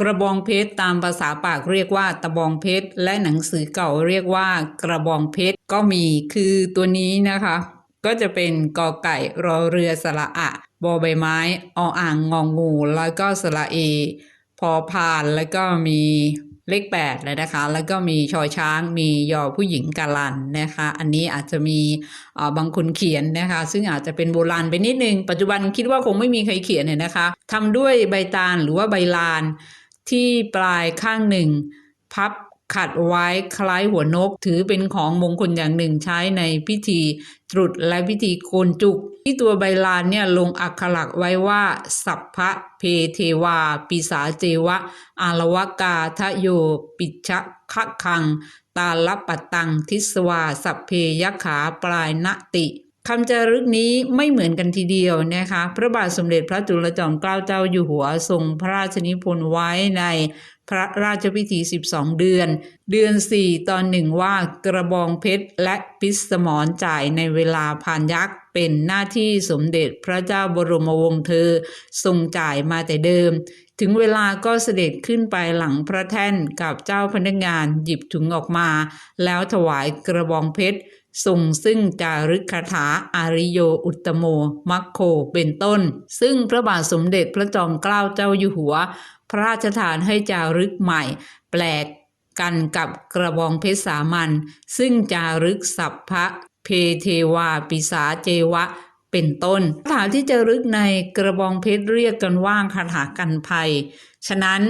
กระบองเพชรตามภาษาปากเรียกว่าตะบองเพชรและหนังสือเก่าเรียกว่ากระบองเพชรก็มีคือตัวนี้นะคะ ก็จะเป็นกอไก่รอเรือสระอะบอใบไม้ออ่างงองู แล้วก็สระเอ พอพานแล้วก็มีเลขแปดเลยนะคะ แล้วก็มีชอช้างมียอผู้หญิงกาลันนะคะ อันนี้อาจจะมีบางคนเขียนนะคะ ซึ่งอาจจะเป็นโบราณไปนิดนึง ปัจจุบันคิดว่าคงไม่มีใครเขียนเนี่ยนะคะทำด้วยใบตาลหรือว่าใบลาน ที่ปลายข้างหนึ่ง พับขัดไว้คล้ายหัวนก ถือเป็นของมงคลอย่างหนึ่งใช้ในพิธีตรุษและพิธีโกนจุก ที่ตัวใบลานเนี่ยลงอักขระไว้ว่า สัพพะเพเทวา ปิสาเจวะ อารวกาทะโย ปิชะคะคัง ตาลปัตตัง ทิสวา สัพเพยขาปลายนติ คำจารึกนี้ไม่เหมือนกันทีเดียวนะคะ พระบาทสมเด็จพระจุลจอมเกล้าเจ้าอยู่หัวทรงพระราชนิพนธ์ไว้ในพระราชพิธี 12 เดือน เดือน 4 ตอนหนึ่งว่ากระบองเพชรและพิสมรจ่ายในเวลาพานยักษ์เป็นหน้าที่สมเด็จพระเจ้าบรมวงศ์เธอทรงจ่ายมาแต่เดิม ถึงเวลาก็เสด็จขึ้นไปหลังพระแท่นกับเจ้าพนักงานหยิบถุงออกมา แล้วถวายกระบองเพชร ทรงซึ่งจารึกคาถาอาริโยอุตโม มัคโคเป็นต้น ซึ่งพระบาทสมเด็จพระจอมเกล้าเจ้าอยู่หัว พระราชทานให้จารึกใหม่ แปลกกันกับกระบองเพชรสามัญซึ่งจารึกสัพพะเพเทวาปิสาเจวะเป็นต้นคาถาที่จารึกในกระบองเพชรเรียกกันว่าคาถากันภัย ฉะนั้น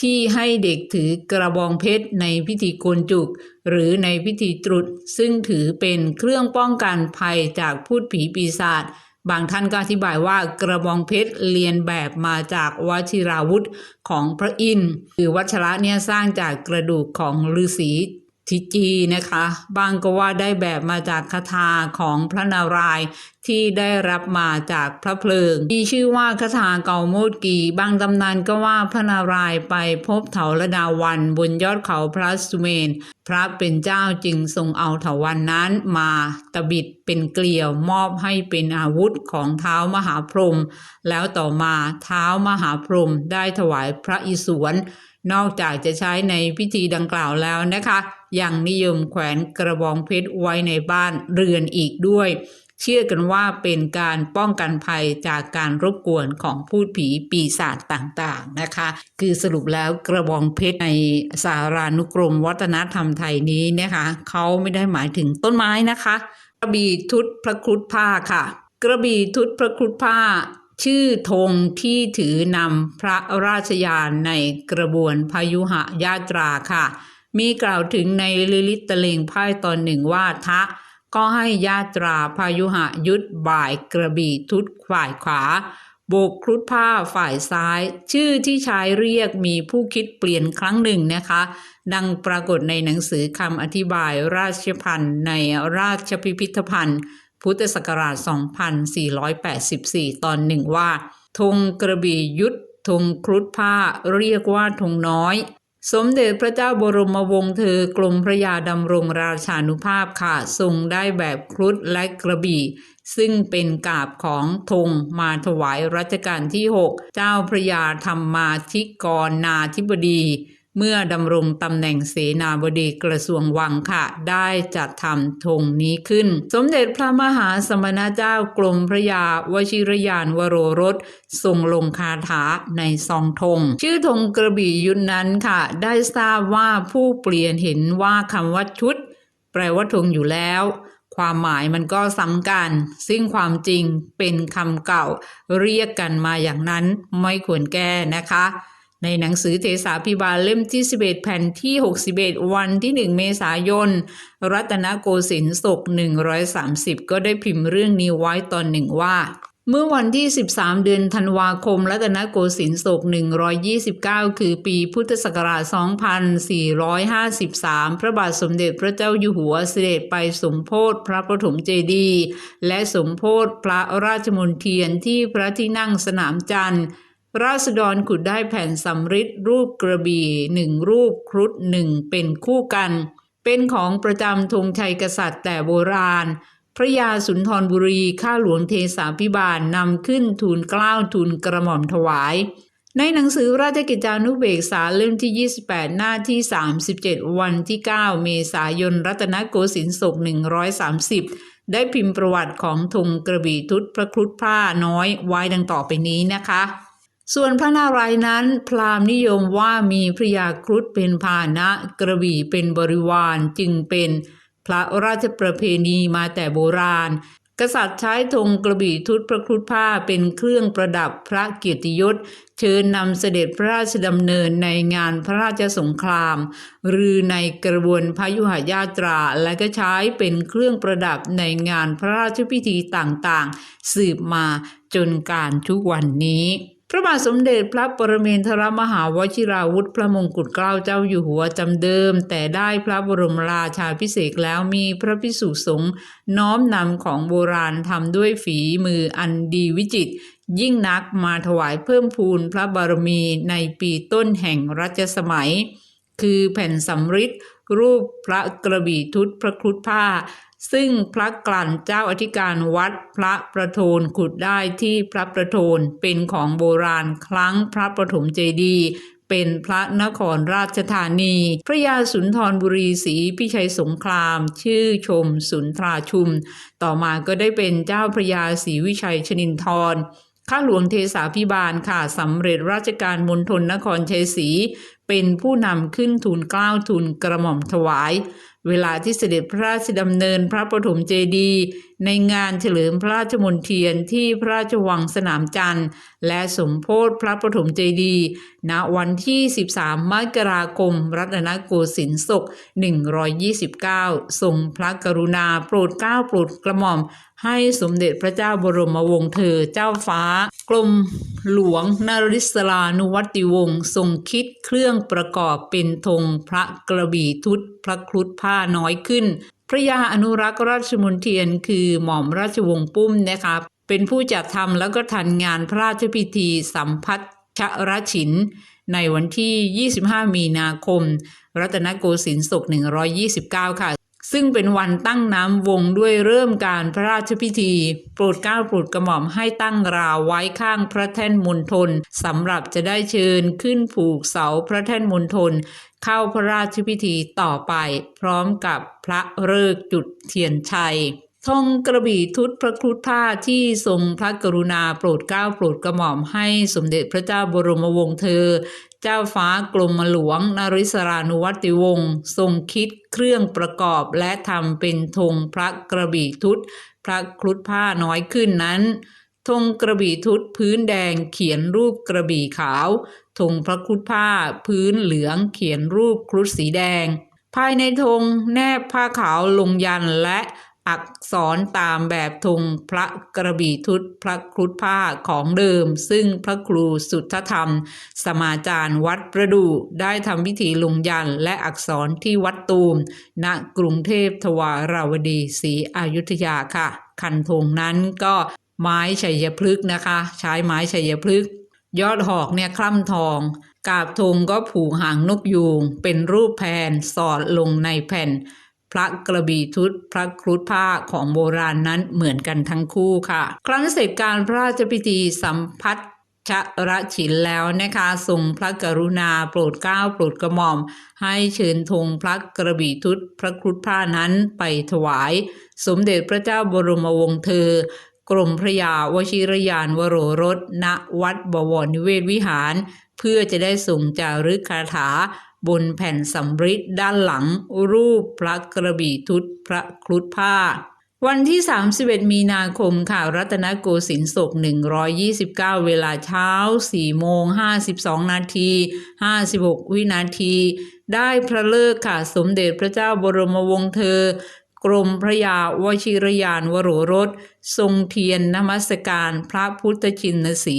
ที่ให้เด็กถือกระบองเพชรในพิธีโกนจุก หรือในพิธีตรุษ ซึ่งถือเป็นเครื่องป้องกันภัยจากพูดผีปีศาจบางท่านก็อธิบายว่ากระบองเพชรเรียนแบบมาจากวชิราวุธของพระอินทร์คือวัชระเนี่ยสร้างจากกระดูกของฤาษี ทิจีนะคะบางก็ว่าได้แบบมาจากคาถาของพระนารายณ์ที่ได้รับมาจากพระเพลิงมีชื่อว่าคาถาเกาโมดกีบางตำนานก็ว่าพระนารายณ์ไปพบเถาระดาวันบนยอดเขาพระสุเมน พระเป็นเจ้าจึงทรงเอาเถาวันนั้นมาตะบิดเป็นเกลียวมอบให้เป็นอาวุธของเท้ามหาพรหมแล้วต่อมาเท้ามหาพรหมได้ถวายพระอิศวร นอกจากจะใช้ในพิธีดังกล่าวแล้วนะคะ ยังนิยมแขวนกระบองเพชรไว้ในบ้านเรือนอีกด้วย เชื่อกันว่าเป็นการป้องกันภัยจากการรบกวนของพูดผีปีศาจต่างๆนะคะ คือสรุปแล้วกระบองเพชรในสารานุกรมวัฒนธรรมไทยนี้นะคะเขาไม่ได้หมายถึงต้นไม้นะคะ กระบี่ทุตพระครุฑผ้าค่ะ กระบี่ทุตพระครุฑผ้า ชื่อธงที่ถือนำพระราชยานในกระบวนพายุหะยาตราค่ะ มีกล่าวถึงในลิลิตตะเลงพ่ายตอนหนึ่งว่าทะ ก็ให้ยาตราพายุหะยุดบ่ายกระบี่ทุตฝ่ายขวาโบกครุฑผ้าฝ่ายซ้าย ชื่อที่ใช้เรียกมีผู้คิดเปลี่ยนครั้งหนึ่งนะคะ ดังปรากฏในหนังสือคำอธิบายราชพันธ์ในราชพิพิธภัณฑ์ พุทธศักราช 2484 ตอนหนึ่งว่าธงกระบี่ยุทธธงครุฑผ้าเรียกว่าธงน้อย สมเด็จพระเจ้าบรมวงศ์เธอกรมพระยาดำรงราชานุภาพค่ะทรงได้แบบครุฑและกระบี่ ซึ่งเป็นกาบของธงมาถวายรัชกาลที่ 6 เจ้าพระยาธรรมาธิกรนาธิบดี เมื่อดำรงตำแหน่งเสนาบดีกระทรวงวังค่ะ ได้จัดทำธงนี้ขึ้น สมเด็จพระมหาสมณเจ้ากรมพระยาวชิรยานวโรรสทรงลงคาถาในซองธง ชื่อธงกระบี่ยุทธนั้นค่ะ ได้ทราบว่าผู้เปลี่ยนเห็นว่าคำว่าชุด แปลว่าธงอยู่แล้วความหมายมันก็ซ้ำกัน ซึ่งความจริงเป็นคำเก่า เรียกกันมาอย่างนั้นไม่ควรแก้นะคะ ในหนังสือเทสาพิบาลเล่มที่ 11 แผ่นที่ 61 วันที่ 1 เมษายน รัตนโกสินทร์ศก 130 ก็ได้พิมพ์เรื่องนี้ไว้ตอนหนึ่งว่า เมื่อวันที่ 13 เดือนธันวาคม รัตนโกสินทร์ศก 129 คือปีพุทธศักราช 2453 พระบาทสมเด็จพระเจ้าอยู่หัวเสด็จไปสมโพธิพระปฐมเจดีย์และสมโพธิพระราชมนเทียนที่พระที่นั่งสนามจันทร์ ราษฎรขุดได้แผ่นสำริดรูปกระบี่หนึ่งรูปครุฑหนึ่งเป็นคู่กัน เป็นของประจำธงชัยกษัตริย์แต่โบราณ พระยาสุนทรบุรีข้าหลวงเทสาพิบาลนำขึ้นทูลเกล้าทูลกระหม่อมถวาย ในหนังสือราชกิจจานุเบกษาเล่มที่ 28 หน้าที่ 37 วันที่ 9 เมษายนรัตนโกสินทร์ศก130 ได้พิมพ์ประวัติของธงกระบี่ทุตพระครุฑพร่าน้อยไว้ดังต่อไปนี้นะคะ ส่วนพระนารายณ์นั้น พราหมณ์นิยมว่ามีพระยาครุฑเป็นพาหนะ กระบี่เป็นบริวารจึงเป็นพระราชประเพณีมาแต่โบราณ กษัตริย์ใช้ธงกระบี่ทุตพระครุฑผ้าเป็นเครื่องประดับพระเกียรติยศ เชิญนำเสด็จพระราชดำเนินในงานพระราชสงคราม หรือในกระบวนพยุหญาตรา และก็ใช้เป็นเครื่องประดับในงานพระราชพิธีต่างๆ สืบมาจนการทุกวันนี้ พระบาทสมเด็จพระปรเมนทรมหาวชิราวุธพระมงกุฎเกล้าเจ้าอยู่หัวจำเดิม แต่ได้พระบรมราชาพิเศษแล้วมีพระพิสุสงฆ์น้อมนำของโบราณทำด้วยฝีมืออันดีวิจิตยิ่งนักมาถวายเพิ่มพูนพระบารมีในปีต้นแห่งรัชสมัย คือแผ่นสำริดรูปพระกระบี่ทุตพระครุฑผ้า ซึ่งพระกลั่นเจ้าอธิการวัดพระประโทนขุดได้ที่พระประโทนเป็นของโบราณครั้งพระประถมเจดีย์เป็นพระนครราชธานี พระยาสุนทรบุรีศรีพิชัยสงคราม ชื่อชมสุนทราชุม ต่อมาก็ได้เป็นเจ้าพระยาศรีวิชัยชนินทรข้าหลวงเทสาพิบาลค่ะสำเร็จราชการมณฑลนครชัยศรีเป็นผู้นำขึ้นทูลเกล้าทูลกระหม่อมถวาย เวลาที่เสด็จพระราชดำเนินพระปฐมเจดีย์ในงานเฉลิมพระราชมนเทียนที่พระราชวังสนามจันทร์ และสมโพธิพระปฐมเจดีย์ณวันที่ 13 มกราคม รัตนโกสินทร์ศก 129 ทรงพระกรุณาโปรดเกล้าโปรดกระหม่อม ให้สมเด็จพระเจ้าบรมวงศ์เธอเจ้าฟ้า กรมหลวงนริศรานุวัติวงศ์ทรงคิดเครื่องประกอบเป็นธงพระกระบี่ทุตพระครุฑผ้าน้อยขึ้น พระยาอนุรักษ์ราชมนเทียนคือหม่อมราชวงศ์ปุ้มนะคะเป็นผู้จัดทำแล้วก็ทันงานพระราชพิธีสัมพัทชรชินในวันที่ 25 มีนาคม รัตนโกสินทร์ศก129 ค่ะ ซึ่งเป็นวันตั้งน้ำวงด้วยเริ่มการพระราชพิธี โปรดเกล้าโปรดกระหม่อมให้ตั้งราวไว้ข้างพระแท่นมณฑลสำหรับจะได้เชิญขึ้นผูกเสาพระแท่นมณฑลเข้าพระราชพิธีต่อไป พร้อมกับพระฤกจุดเทียนชัยธงกระบี่ทุตพระครุฑผ้าที่ทรงพระกรุณาโปรดเกล้าโปรดกระหม่อมให้สมเด็จพระเจ้าบรมวงศ์เธอ เจ้าฟ้ากรมหลวงนริศรานุวัติวงศ์ทรงคิดเครื่องประกอบและทำเป็นธงพระกระบี่ทุตพระครุฑผ้าน้อยขึ้นนั้นธงกระบี่ทุตพื้นแดงเขียนรูปกระบี่ขาวธงพระครุฑผ้าพื้นเหลืองเขียนรูปครุฑสีแดง ภายในธงแนบผ้าขาวลงยันและ อักษรตามแบบธงพระกระบี่ทุตพระครุฑผ้าของเดิม ซึ่งพระครูสุทธธรรม สมาจารย์วัดประดูได้ทำพิธีลงยันและอักษรที่วัดตูม ณกรุงเทพทวาราวดีศรีอยุธยาค่ะ คันธงนั้นก็ไม้ชัยพฤกษ์นะคะ ใช้ไม้ชัยพฤกษ์ยอดหอกเนี่ยคล่ำทอง กาบธงก็ผูกหางนกยูงเป็นรูปแผ่นสอดลงในแผ่น พระกระบี่ทุตพระครุฑผ้าของโบราณนั้นเหมือนกันทั้งคู่ค่ะ ครั้งเสร็จการพระราชพิธีสัมพัทชระฉินแล้วนะคะทรงพระกรุณาโปรดเกล้าโปรดกระหม่อม ให้เชิญธงพระกระบี่ทุตพระครุฑผ้านั้นไปถวาย สมเด็จพระเจ้าบรมวงศ์เธอ กรมพระยาวชิรยานวโรรสณวัดบวรนิเวศวิหาร เพื่อจะได้ส่งจารึกคาถาบนแผ่นสำริดด้านหลังรูปพระกระบี่ทุตพระครุฑผ้า วันที่ 31 มีนาคมค่ะ รัตนโกสินทร์ศก 129 เวลาเช้า 4 โมง 52 นาที 56 วินาที ได้พระเลิกค่ะ สมเด็จพระเจ้าบรมวงศ์เธอ กรมพระยาวชิรยานวโรรส ทรงเทียนนมัสการพระพุทธชินสี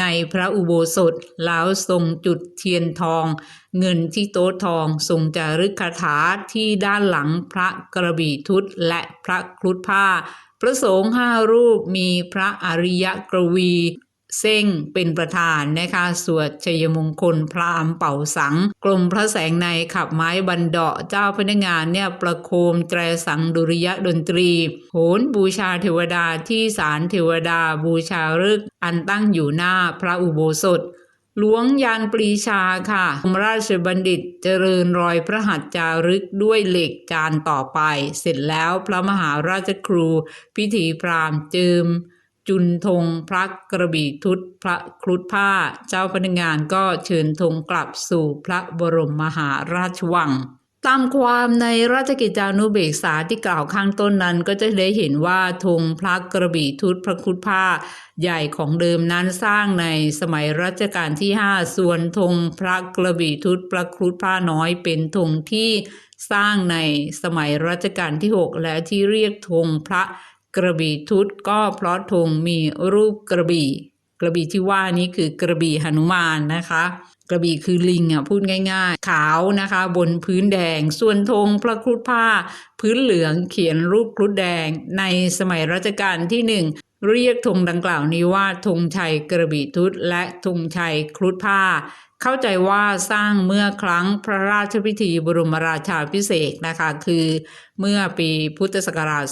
ในพระอุโบสถแล้วทรงจุดเทียนทอง เงินที่โต๊ะทองทรงจารึกคาถาที่ด้านหลังพระกระบี่ทุตและพระครุฑผ้า พระสงฆ์ห้ารูปมีพระอริยกรวี เส้งเป็นประธานนะคะสวดชัยมงคลพราหมณ์เป่าสังกรมพระแสงในขับไม้บันเดาะเจ้าพนักงานเนี่ยประโคมแตรสังดุริยดนตรีโหนบูชาเทวดาที่ศาลเทวดาบูชาฤกษ์อันตั้งอยู่หน้าพระอุโบสถหลวงยานปรีชาค่ะมราชบัณฑิตเจริญรอยพระหัตจารึกด้วยเหล็กจานต่อไป เสร็จแล้วพระมหาราชครู พิธีพราหมณ์เจิม จุนธงพระกระบี่ทุตพระครุฑผ้า เจ้าพนักงานก็เชิญธงกลับสู่พระบรมมหาราชวัง ตามความในราชกิจจานุเบกษาที่กล่าวข้างต้นนั้นก็จะได้เห็นว่าธงพระกระบี่ทุตพระครุฑผ้าใหญ่ของเดิมนั้นสร้างในสมัยรัชกาลที่ 5 ส่วนธงพระกระบี่ทุตพระครุฑผ้าน้อยเป็นธงที่สร้างในสมัยรัชกาลที่ 6 และที่เรียกธงพระ กระบี่ทุตก็เพราะธงมีรูปกระบี่กระบี่ที่ว่านี้คือกระบี่หนุมานนะคะ กระบี่คือลิงอะพูดง่าย ๆ ขาวนะคะ บนพื้นแดง ส่วนธงพระครุฑผ้า พื้นเหลืองเขียนรูปครุฑแดง ในสมัยรัชกาลที่หนึ่งเรียกธงดังกล่าวนี้ว่าธงชัยกระบี่ทุตและธงชัยครุฑผ้า เข้าใจว่าสร้างเมื่อครั้งพระราชพิธีบรมราชาพิเศษนะคะ คือเมื่อปีพุทธศักราช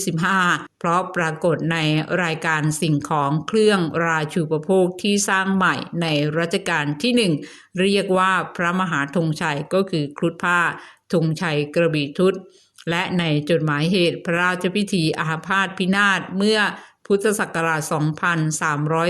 2325 เพราะปรากฏในรายการสิ่งของเครื่องราชูปโภคที่สร้างใหม่ในรัชกาลที่หนึ่งเรียกว่าพระมหาธงชัยก็คือครุฑผ้าธงชัยกระบี่ทุตและในจดหมายเหตุพระราชพิธีอาพาธพินาศเมื่อ พุทธศักราช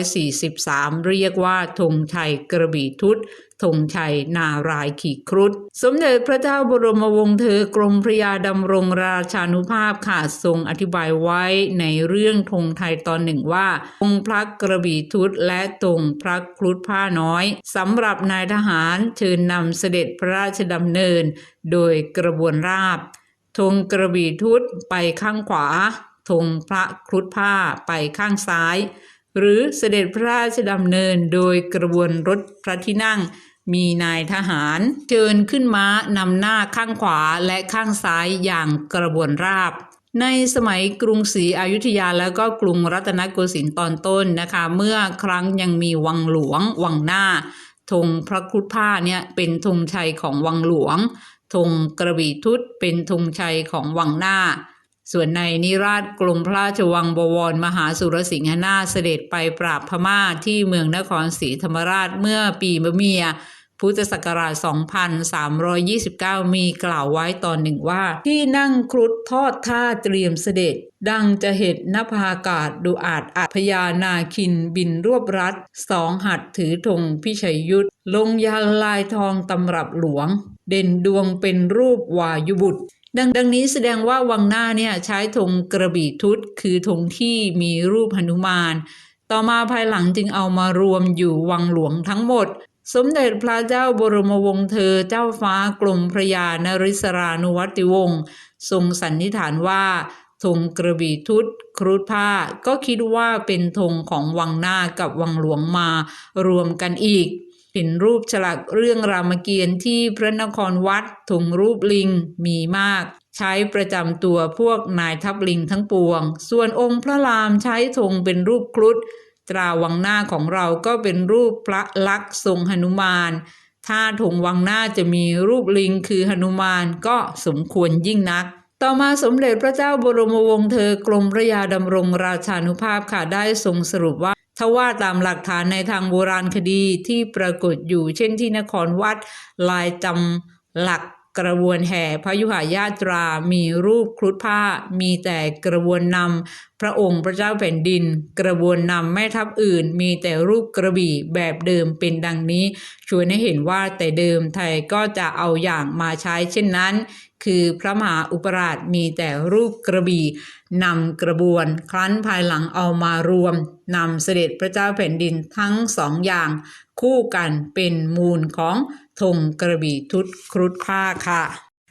2343 เรียกว่าธงชัยกระบี่ทุตธงชัยนารายขีครุฑสมเด็จพระเจ้าบรมวงศ์เธอกรมพระยาดำรงราชานุภาพค่ะทรงอธิบายไว้ในเรื่องธงไทยตอนหนึ่งว่าธงพระกระบี่ทุตและธงพระครุฑผ้าน้อยสำหรับนายทหารเชิญนำเสด็จพระราชดำเนิน โดยกระบวนราบธงกระบี่ทุตไปข้างขวา ธงพระครุฑผ้าไปข้างซ้าย หรือเสด็จพระราชดำเนินโดยกระบวนรถพระที่นั่ง มีนายทหารเชิญขึ้นม้านำหน้าข้างขวาและข้างซ้ายอย่างกระบวนราบในสมัยกรุงศรีอยุธยาแล้วก็กรุงรัตนโกสินทร์ตอนต้นนะคะ เมื่อครั้งยังมีวังหลวง วังหน้าธงพระครุฑผ้าเนี่ยเป็นธงชัยของวังหลวงธงกระบี่ทุตเป็นธงชัยของวังหน้า ส่วนในนิราชกรมพระราชวังบวรมหาสุรสิงหนาเสด็จไปปราบพม่าที่เมืองนครศรีธรรมราชเมื่อปีมะเมีย พุทธศักราช 2329 มีกล่าวไว้ตอนหนึ่งว่า ที่นั่งครุฑทอดท่าเตรียมเสด็จ ดังจะเห็นนภาอากาศดูอาจอัพญานาคินบินรวบรัดสองหัดถือธงพิชัยยุทธลงยาลายทองตำรับหลวง เด่นดวงเป็นรูปวายุบุตร ดังดังนี้แสดงว่าวังหน้าเนี่ยใช้ธงกระบี่ทุตคือธงที่มีรูปหนุมาน ต่อมาภายหลังจึงเอามารวมอยู่วังหลวงทั้งหมด สมเด็จพระเจ้าบรมวงศ์เธอเจ้าฟ้ากรมพระยานริศรานุวัติวงศ์ทรงสันนิษฐานว่าธงกระบี่ทุตครุฑผ้าก็คิดว่าเป็นธงของวังหน้ากับวังหลวงมารวมกันอีก เห็นรูปฉลักเรื่องรามเกียรติ์ที่พระนครวัดถุงรูปลิงมีมาก ใช้ประจำตัวพวกนายทัพลิงทั้งปวง ส่วนองค์พระรามใช้ธงเป็นรูปครุฑตราวังหน้าของเราก็เป็นรูปพระลักษณ์ทรงหนุมานถ้าธงวังหน้าจะมีรูปลิงคือหนุมานก็สมควรยิ่งนัก ต่อมาสมเด็จพระเจ้าบรมวงศ์เธอกรมพระยาดำรงราชานุภาพค่ะได้ทรงสรุปว่า ทว่าตามหลักฐานในทางโบราณคดีที่ปรากฏอยู่เช่นที่นครวัดลายจำหลัก กระบวนแห่พระยุหายาตรามีรูปครุฑผ้า มีแต่กระบวนนำพระองค์พระเจ้าแผ่นดิน กระบวนนำแม่ทัพอื่น มีแต่รูปกระบี่แบบเดิมเป็นดังนี้ชวนให้เห็นว่าแต่เดิมไทยก็จะเอาอย่างมาใช้เช่นนั้น คือพระมหาอุปราชมีแต่รูปกระบี่นำกระบวนครั้นภายหลังเอามารวมนำเสด็จพระเจ้าแผ่นดินทั้งสองอย่าง คู่กันเป็นมูลของ ธงกระบี่ทุตครุฑผ้าค่ะ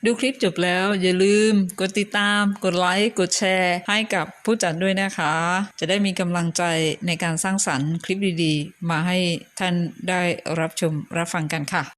ดูคลิปจบแล้วอย่าลืมกดติดตาม กดไลค์ กดแชร์ ให้กับผู้จัดด้วยนะคะ จะได้มีกำลังใจในการสร้างสรรค์คลิปดีๆ มาให้ท่านได้รับชมรับฟังกันค่ะ